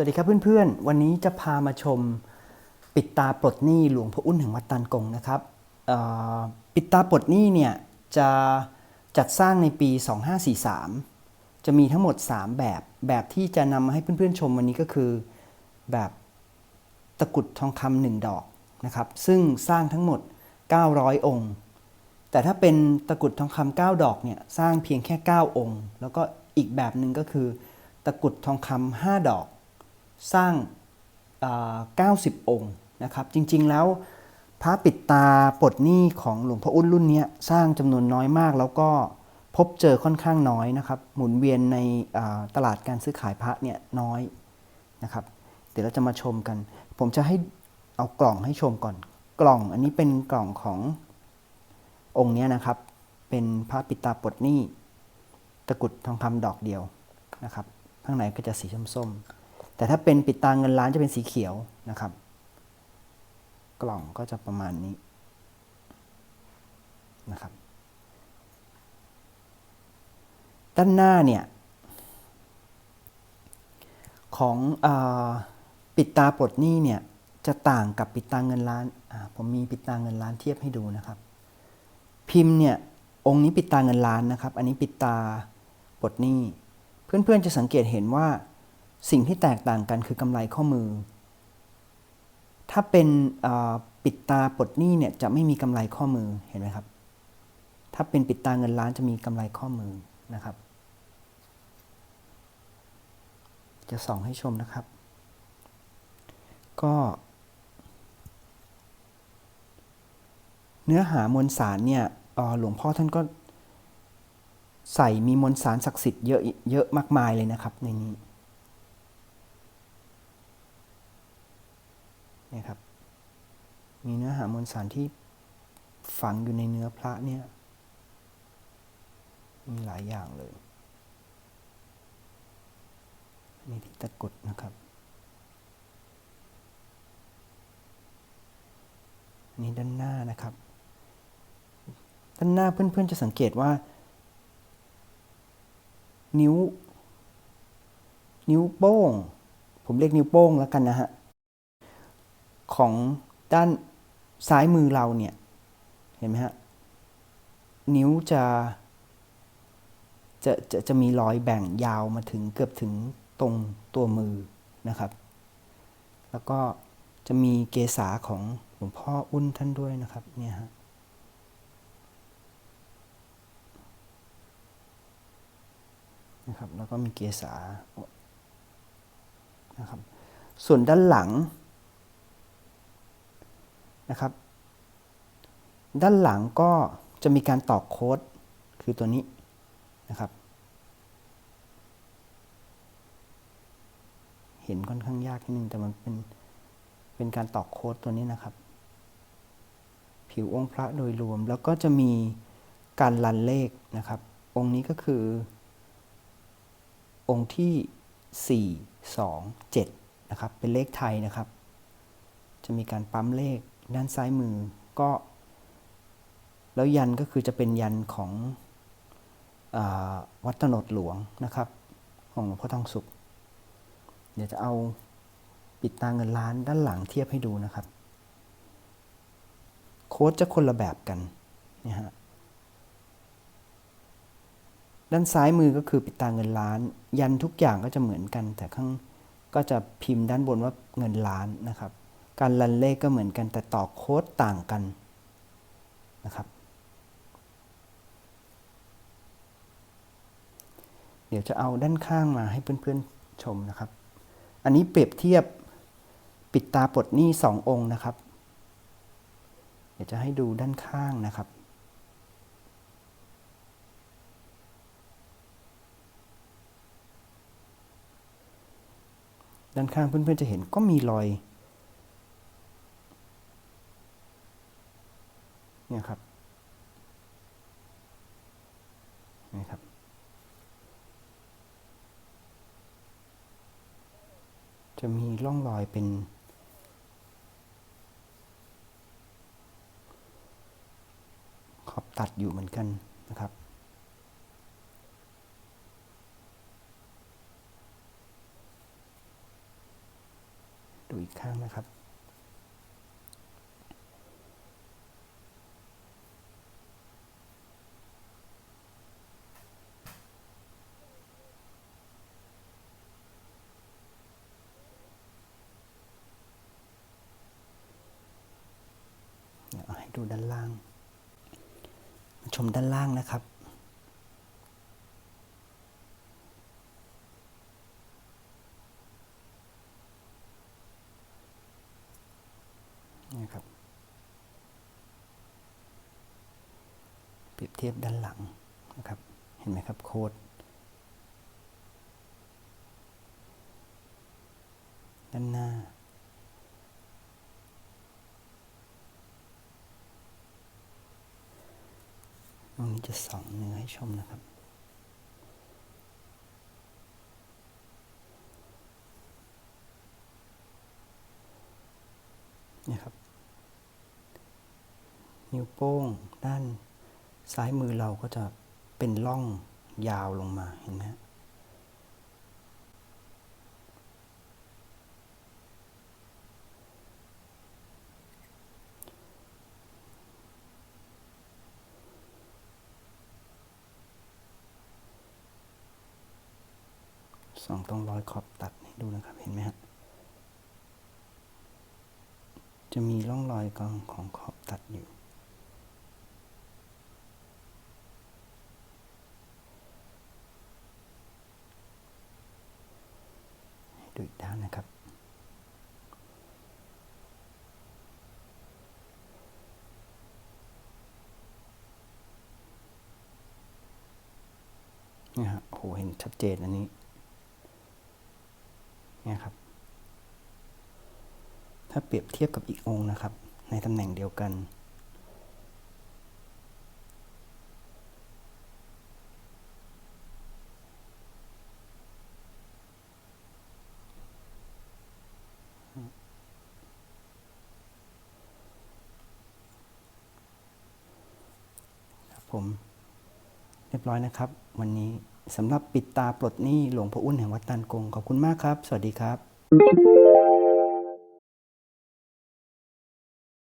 วัสดีครับเพื่อนๆ วันนี้จะพามาชมปิดตาปลดหนี้หลวงพ่ออุ้นแห่งวัดตานกงนะครับปิดตาปลดหนี้เนี่ยจะจัดสร้างในปี 2543 จะมีทั้งหมด 3 แบบ แบบที่จะนำมาให้เพื่อนๆชมวันนี้ก็คือแบบตะกุดทองคำหนึ่งดอกนะครับ ซึ่งสร้างทั้งหมด 900 องค์ แต่ถ้าเป็นตะกุดทองคำ9ดอกเนี่ยสร้างเพียงแค่ 9 องค์ แล้วก็อีกแบบหนึ่งก็คือ ตะกุดทองคำ5ดอก สร้างอ่า90 องค์นะครับ จริงๆแล้วพระปิดตาปลดหนี้ของหลวงพ่ออุ้นรุ่นนี้สร้างจำนวนน้อยมาก แล้วก็พบเจอค่อนข้างน้อยนะครับ หมุนเวียนในตลาดการซื้อขายพระเนี่ยน้อยนะครับ เดี๋ยวเราจะมาชมกัน ผมจะให้เอากล่องให้ชมก่อน กล่องอันนี้เป็นกล่องขององค์เนี้ยนะครับ เป็นพระปิดตาปลดหนี้ตะกรุดทองคำดอกเดียวนะครับ ข้างในก็จะสีส้มๆ แต่ถ้าเป็นปิดตาเงินล้านจะเป็นสีเขียวนะครับ กล่องก็จะประมาณนี้นะครับ ด้านหน้าเนี่ย ของอปิดตาปลดหนี้เนี่ยจะต่างกับปิดตาเงินล้าน ผมมีปิดตาเงินล้านเทียบให้ดูนะครับ พิมพ์เนี่ยองค์นี้ปิดตาเงินล้านนะครับ อันนี้ปิดตาปลดหนี้ เพื่อนๆจะสังเกตเห็นว่า สิ่งที่แตกต่างกันคือกำไรข้อมือ ถ้าเป็นปิดตาปลดหนี้เนี่ยจะไม่มีกำไรข้อมือเห็นไหมครับ ถ้าเป็นปิดตาเงินล้านจะมีกำไรข้อมือนะครับ จะส่องให้ชมนะครับ ก็เนื้อหามวลสารเนี่ยหลวงพ่อท่านก็ใส่มีมวลสารศักดิ์สิทธิ์เยอะเยอะมากมายเลยนะครับในนี้เนี่ยครับ มีเนื้อหามวลสารที่ฝังอยู่ในเนื้อพระเนี่ย มีหลายอย่างเลยนี่ที่ตะกรุดนะครับนนี้ด้านหน้านะครับ ด้านหน้าเพื่อนๆจะสังเกตว่า นิ้ว นิ้วโป้ง ผมเรียกนิ้วโป้งแล้วกันนะฮะ ของ ด้านซ้ายมือเราเนี่ย เห็นไหมฮะ นิ้วจะจะจะจะมีรอยแบ่งยาวมาถึงเกือบถึงตรงตัวมือนะครับ แล้วก็จะมีเกษาของหลวงพ่ออุ้นท่านด้วยนะครับเนี่ยฮะนะครับแล้วก็มีเกษานะครับ ส่วนด้านหลัง นะครับ ด้านหลังก็จะมีการตอกโค้ดคือตัวนี้นะครับ เห็นค่อนข้างยากนิดนึงแต่มันเป็นเป็นการตอกโค้ดตัวนี้นะครับ ผิวองค์พระโดยรวมแล้วก็จะมีการลันเลขนะครับ องค์นี้ก็คือ องค์ที่ 4 2 7 นะครับ เป็นเลขไทยนะครับ จะมีการปั๊มเลข ด้านซ้ายมือก็ แล้วยันก็คือจะเป็นยันของอวัดตนดหลวงนะครับ ของหลวงพ่อทองสุข เดี๋ยวจะเอาปิดตาเงินล้านด้านหลังเทียบให้ดูนะครับ โค้ดจะคนละแบบกันนี่ฮะด้านซ้ายมือก็คือปิดตาเงินล้าน ยันทุกอย่างก็จะเหมือนกัน แต่ข้างก็จะพิมพ์ด้านบนว่าเงินล้านนะครับ การรันเลขก็เหมือนกันแต่ต่อโค้ดต่างกันนะครับ เดี๋ยวจะเอาด้านข้างมาให้เพื่อนๆชมนะครับ อันนี้เปรียบเทียบปิดตาปลดหนี้สององค์นะครับ เดี๋ยวจะให้ดูด้านข้างนะครับด้านข้างเพื่อนๆจะเห็นก็มีรอย เนี่ยครับนี่ครับ จะมีร่องรอยเป็น ขอบตัดอยู่เหมือนกันนะครับดูอีกข้างนะครับ เดูด้านล่าง ชมด้านล่างนะครับนี่ครับ เปรียบเทียบด้านหลังนะครับ เห็นไหมครับโค้ดด้านหน้า ตรงนี้จะส่องเนื้อให้ชมนะครับ นี่ครับ นิ้วโป้งด้านซ้ายมือเราก็จะเป็นร่องยาวลงมาเห็นไหมฮะ สองตรงรอยขอบตัดให้ดูนะครับ เห็นไหมฮะจะมีร่องรอยกองของขอบตัดอยู่ ให้ดูอีกด้านนะครับนี่ยครับโอ้โหเห็นชัดเจนอันนี้ เนี่ยครับ ถ้าเปรียบเทียบกับอีกองค์นะครับ ในตำแหน่งเดียวกัน ครับผม เรียบร้อยนะครับ วันนี้ สำหรับปิดตาปลดหนี้หลวงพ่ออุ้นแห่งวัดตันกงขอบคุณมากครับ สวัสดีครับ